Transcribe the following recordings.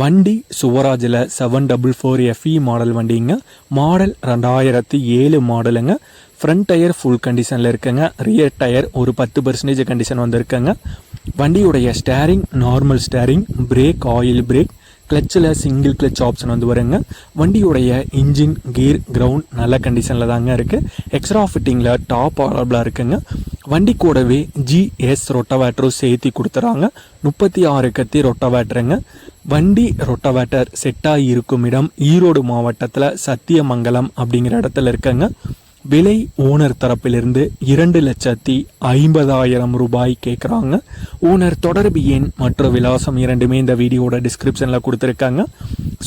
வண்டி சுவராஜில் seven double four FE model வண்டிங்க. Model ரெண்டாயிரத்தி ஏழு மாடலுங்க ஃப்ரண்ட் டயர் ஃபுல் கண்டிஷனில் இருக்குங்க. ரியர் டயர் ஒரு பத்து பர்சன்டேஜ் கண்டிஷன் வந்திருக்குங்க. வண்டியுடைய steering normal steering brake oil brake கிளச்சில் single clutch option வந்து வருங்க. வண்டியுடைய இன்ஜின் கீர் கிரவுண்ட் நல்ல கண்டிஷனில் தாங்க இருக்குது எக்ஸ்ட்ரா ஃபிட்டிங்கில் டாப் அவைலபிளாக இருக்குங்க. வண்டி கூடவே ஜிஎஸ் ரொட்டவேட்டரும் சேர்த்தி கொடுத்துறாங்க. முப்பத்தி ஆறு கத்தி ரொட்டவேட்டருங்க வண்டி ரொட்டவேட்டர் செட்டாக இருக்கும் இடம் ஈரோடு மாவட்டத்தில் சத்தியமங்கலம் அப்படிங்கிற இடத்துல இருக்கங்க. விலை ஓனர் தரப்பிலிருந்து இரண்டு லட்சத்தி ஐம்பதாயிரம் ரூபாய் கேட்குறாங்க ஓனர் தொடர்பு எண் மற்ற விலாசம் இரண்டுமே இந்த வீடியோட டிஸ்கிரிப்ஷனில் கொடுத்துருக்காங்க.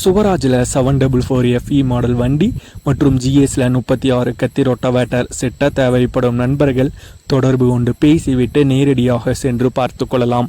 சுவராஜில் seven double four FE model வண்டி மற்றும் ஜிஎஸ்ல முப்பத்தி ஆறு கத்தி ரொட்டவேட்டர் செட்ட தேவைப்படும் நண்பர்கள் தொடர்பு கொண்டு பேசிவிட்டு நேரடியாக சென்று பார்த்து கொள்ளலாம்.